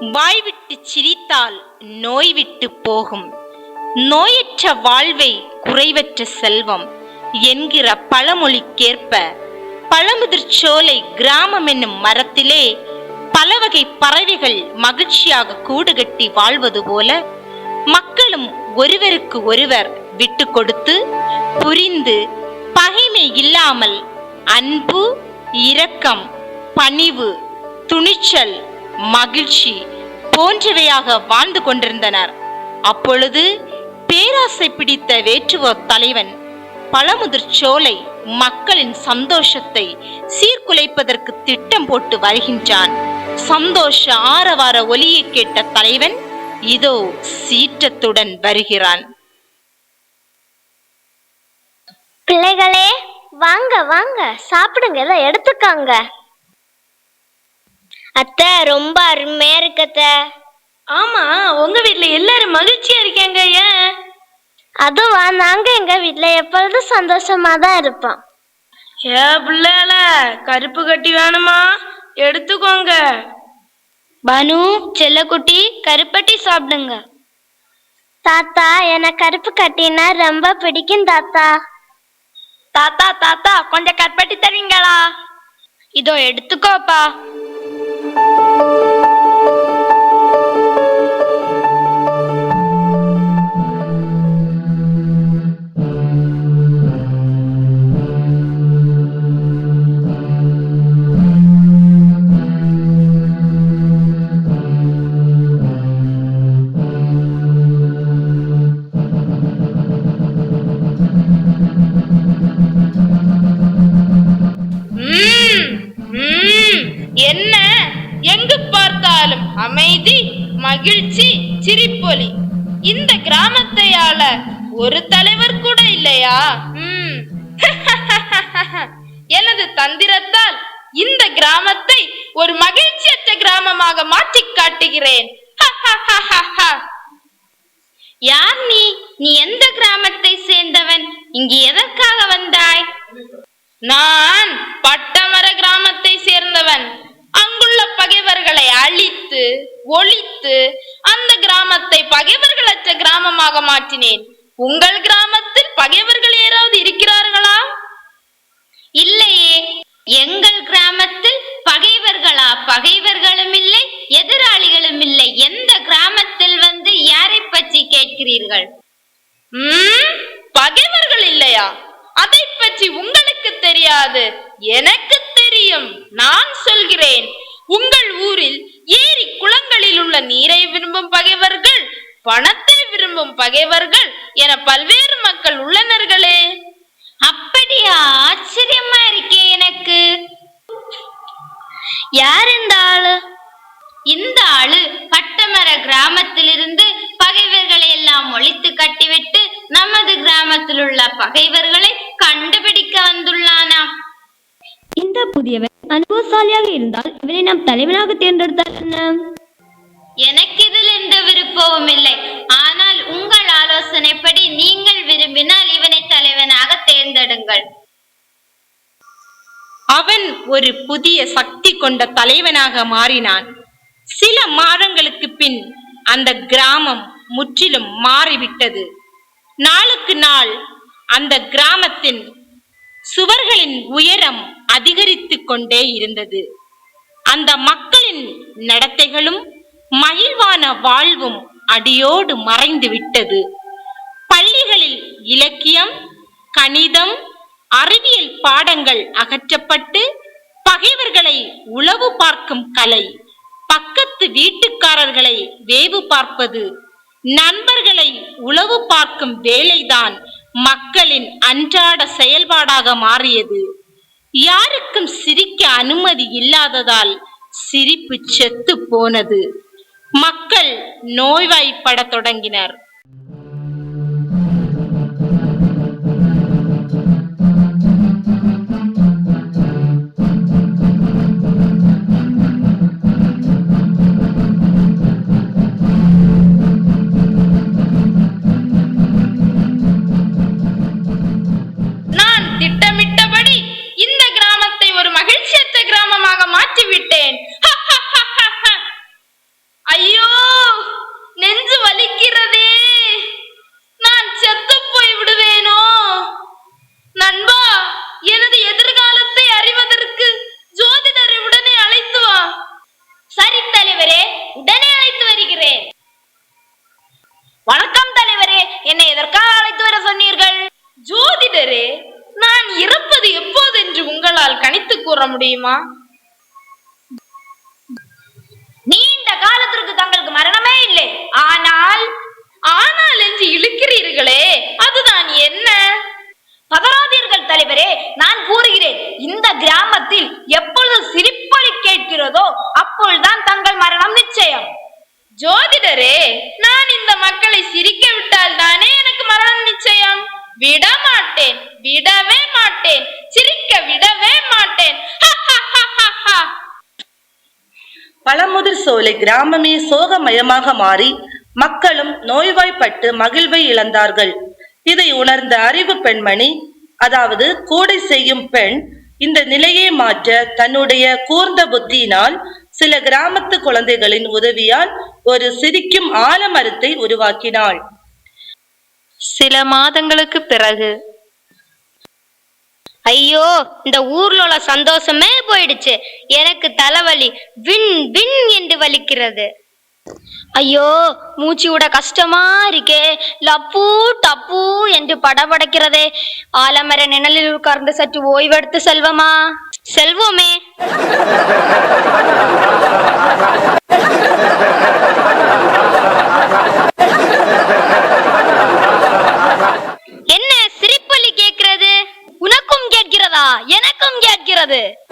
வாய்விட்டு சிரித்தால் நோய் விட்டு போகும். நோயற்ற வாழ்வை குறைவற்ற செல்வம் என்கிற பழமொழிக்கேற்ப பழமுதிர்ச்சோலை கிராமம் என்னும் மரத்திலே பல வகை பறவைகள் மகிழ்ச்சியாக கூடு கட்டி வாழ்வது போல மக்களும் ஒருவருக்கு ஒருவர் விட்டு கொடுத்து புரிந்து பகைமை இல்லாமல் அன்பு இரக்கம் பணிவு துணிச்சல் மகிழ்ச்சி போன்றவையாக வாழ்ந்து கொண்டிருந்தனர். அப்பொழுது பேராசை பிடித்த வேற்றுவோர் தலைவன் பழமுதிர் சோலை மக்களின் சந்தோஷத்தை சீர்குலைப்பதற்கு திட்டம் போட்டு வருகின்றான். சந்தோஷ ஆரவார ஒலியை கேட்ட தலைவன் இதோ சீற்றத்துடன் வருகிறான். பிள்ளைகளே வாங்க வாங்க சாப்பிடுங்க எடுத்துக்காங்க. அத்தை ரொம்ப அருமையா இருக்கு அத்தை ஆமா உங்க வீட்ல எல்லாரும் மகிழ்ச்சியா இருக்காங்க ஏன்? அதுவா நாங்க எங்க வீட்ல எப்பொழுதும் சந்தோஷமா தான் இருப்போம். ஏ பிள்ளைல கருப்பு கட்டி வேணுமா? எடுத்துக்கோங்க. பனு செல்லக்குட்டி கருப்பட்டி சாப்பிடுங்க. தாத்தா எனக்கு கருப்பு கட்டினா ரொம்ப பிடிக்கும் தாத்தா. தாத்தா தாத்தா கொஞ்சம் கருப்பட்டி தருவீங்களா இதோ எடுத்துக்கோப்பா. thank you அமைதி மகிழ்ச்சி சிரிப்பொலி. இந்த கிராமத்தை ஆள ஒரு தலைவர் கூட இல்லையா? உம் எனது தந்திரத்தால் இந்த கிராமத்தை ஒரு மகிழ்ச்சியற்ற கிராமமாக மாற்றி காட்டுகிறேன். யார் நீ? நீ எந்த கிராமத்தை சேர்ந்தவன்? இங்கு எதற்காக வந்தாய்? நான் பட்டமர கிராமத்தை சேர்ந்தவன். பகைவர்களை அழித்து ஒழித்து அந்த கிராமத்தை பகைவர்களற்ற கிராமமாக மாற்றினேன். உங்கள் கிராமத்தில் பகைவர்கள் யாராவது இருக்கிறார்களா? இல்லையே. எங்கள் கிராமத்தில் பகைவர்களா? பகைவர்களும் இல்லை எதிராளிகளும் இல்லை. எந்த கிராமத்தில் வந்து யாரை பற்றி கேட்கிறீர்கள்? பகைவர்கள் இல்லையா? அதை பற்றி உங்களுக்கு தெரியாது. எனக்கு தெரியும். நான் சொல்கிறேன். உங்கள் ஊரில் ஏரி குளங்களில் உள்ள நீரை விரும்பும் பகைவர்கள் பணத்தை விரும்பும் பகைவர்கள் என பல்வேறு மக்கள் உள்ளனர்களே. அப்படியா? ஆச்சரியமா இருக்கே எனக்கு. யார் இந்த ஆளு? இந்த ஆளு பட்டமர கிராமத்திலிருந்து பகைவர்களை எல்லாம் ஒழித்து கட்டிவிட்டு நமது கிராமத்தில் உள்ள பகைவர்களை கண்டுபிடிக்க வந்துள்ள புதியவன் அனுபவசாலியாக இருந்தால் இவனை நாம் தலைவனாக தேர்ந்தெடுத்தால் என்ன? எனக்கு இதில் எந்த விருப்பமும் இல்லை. ஆனால் உங்கள் ஆலோசனைப்படி நீங்கள் விரும்பினால் இவனை தலைவனாக தேர்ந்தெடுங்கள். அவன் ஒரு புதிய சக்தி கொண்ட தலைவனாக மாறினான். சில மாதங்களுக்கு பின் அந்த கிராமம் முற்றிலும் மாறிவிட்டது. நாளுக்கு நாள் அந்த கிராமத்தின் சுவர்களின் உயரம் அதிகரித்துக் கொண்டே இருந்தது. அந்த மக்களின் நடத்தைகளும் மகிழ்வான வாழ்வும் அடியோடு மறைந்து விட்டது. பள்ளிகளில் இலக்கியம் கணிதம் அறிவியல் பாடங்கள் அகற்றப்பட்டு பகைவர்களை உளவு பார்க்கும் கலை பக்கத்து வீட்டுக்காரர்களை வேவு பார்ப்பது நண்பர்களை உளவு பார்க்கும் வேலைதான் மக்களின் அன்றாட செயல்பாடாக மாறியது. யாருக்கும் சிரிக்க அனுமதி இல்லாததால் சிரிப்பு செத்து போனது. மக்கள் நோய்வாய்ப்படத் தொடங்கினர். முடியுமா? நீண்ட காலத்திற்கு தங்களுக்கு மரணமே இல்லை. ஆனால் ஆனால் என்று இழுக்கிறீர்களே அதுதான் என்ன? பதறாதீர்கள் தலைவரே நான் கூறுகிறேன் இந்த கிராமத்தில் எப்பொழுது சிரிப்பொலி கேட்கிறதோ அப்பொழுதுதான் தங்கள் மரணம் நிச்சயம். ஜோதிடரே நான் இந்த மக்களை சிரிக்க விட்டால் தானே எனக்கு மரணம் நிச்சயம்? விட மாட்டேன் விடவே மாட்டேன் சிரிக்க விடவே மாட்டேன். பழமுதிர் சோலை கிராமமே சோகமயமாக மாறி மக்களும் நோய்வாய்ப்பட்டு மகிழ்வை இழந்தார்கள். இதை உணர்ந்த அறிவு பெண்மணி அதாவது கூடை செய்யும் பெண் இந்த நிலையை மாற்ற தன்னுடைய கூர்ந்த புத்தியினால் சில கிராமத்து குழந்தைகளின் உதவியால் ஒரு சிரிக்கும் ஆலமரத்தை உருவாக்கினாள். சில மாதங்களுக்கு பிறகு ஐயோ இந்த ஊர்ல உள்ள சந்தோஷமே போயிடுச்சு. எனக்கு தலைவலி வின் வின் என்று வலிக்கிறது. ஐயோ மூச்சு விட கஷ்டமா இருக்கே. லப்பு டப்பு என்று படபடைக்கிறதே. ஆலமர நிழலில் உட்கார்ந்து சற்று ஓய்வெடுத்து செல்வமா? செல்வோமே என்ன சிரிப்பொலி கேட்கிறது உனக்கும் கேட்கிறதா எனக்கும்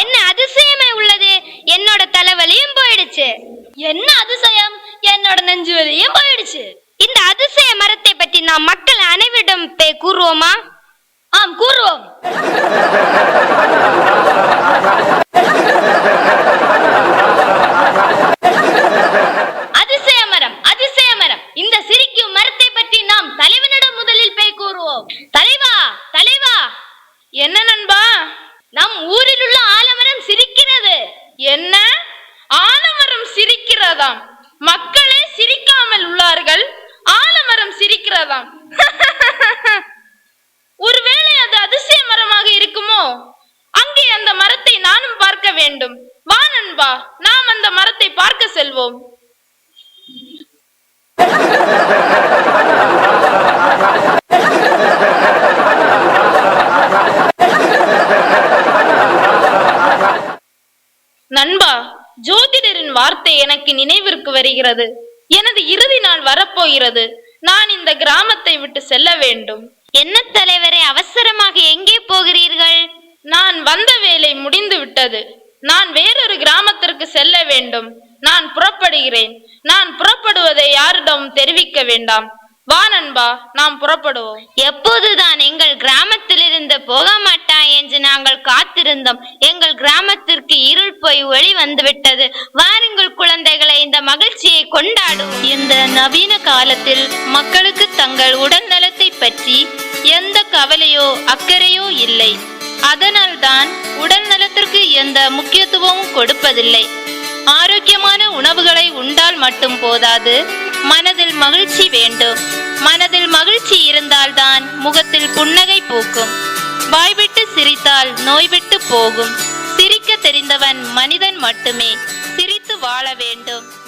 என்ன அதிசயமே உள்ளது? என்னோட தலைவலியும் போயிடுச்சு. என்ன அதிசயம்? என்னோட நெஞ்சு வலியும் போயிடுச்சு. இந்த அதிசய மரத்தை பற்றி நாம் மக்கள் அனைவரிடம் பே- கூறுவோமா? ஆம் கூறுவோம் அதிசய மரம் அதிசய மரம் இந்த சிரிக்கும் மரத்தை பற்றி நாம் தலைவனிடம் முதலில் போய் கூறுவோம் தலைவா தலைவா என்ன நண்பா நம் ஊரில் உள்ள ஆலமரம் சிரிக்கிறது என்ன ஆலமரம் சிரிக்கிறதாம் மக்களே சிரிக்காமல் உள்ளார்கள் ஆலமரம் சிரிக்கிறதாம் ஒருவேளை அது அதிசய மரமாக இருக்குமோ அங்கே அந்த மரத்தை நானும் பார்க்க வேண்டும் வா நண்பா நாம் அந்த மரத்தை பார்க்க செல்வோம். நண்பா ஜோதிடரின் வார்த்தை எனக்கு நினைவிற்கு வருகிறது. எனது இறுதி நாள் வரப்போகிறது. நான் இந்த கிராமத்தை விட்டு செல்ல வேண்டும். என்ன தலைவரே அவசரமாக எங்கே போகிறீர்கள்? நான் வந்த வேலை முடிந்து விட்டது நான் வேறொரு கிராமத்திற்கு செல்ல வேண்டும். நான் புறப்படுகிறேன். நான் புறப்படுவதை யாரிடம் தெரிவிக்க வேண்டாம். வா நண்பா நாம் புறப்படுவோம். எப்போதுதான் எங்கள் கிராமத்திலிருந்து போக மாட்டாய் என்று நாங்கள் காத்திருந்தோம். எங்கள் கிராமத்திற்கு இருள் போய் ஒளி வந்துவிட்டது. வாருங்கள் குழந்தைகளை இந்த மகிழ்ச்சியை கொண்டாடுவோம். இந்த நவீன காலத்தில் மக்களுக்கு தங்கள் உடல் நலத்தை பற்றி எந்த கவலையோ அக்கறையோ இல்லை. அதனால்தான் உடல் நலத்திற்கு எந்த முக்கியத்துவமும் கொடுப்பதில்லை. ஆரோக்கியமான உணவுகளை உண்டால் மட்டும் போதாது. மனதில் மகிழ்ச்சி வேண்டும். மனதில் மகிழ்ச்சி இருந்தால்தான் முகத்தில் புன்னகை பூக்கும். வாய்விட்டு சிரித்தால் நோய்விட்டு போகும். சிரிக்க தெரிந்தவன் மனிதன் மட்டுமே. சிரித்து வாழ வேண்டும்.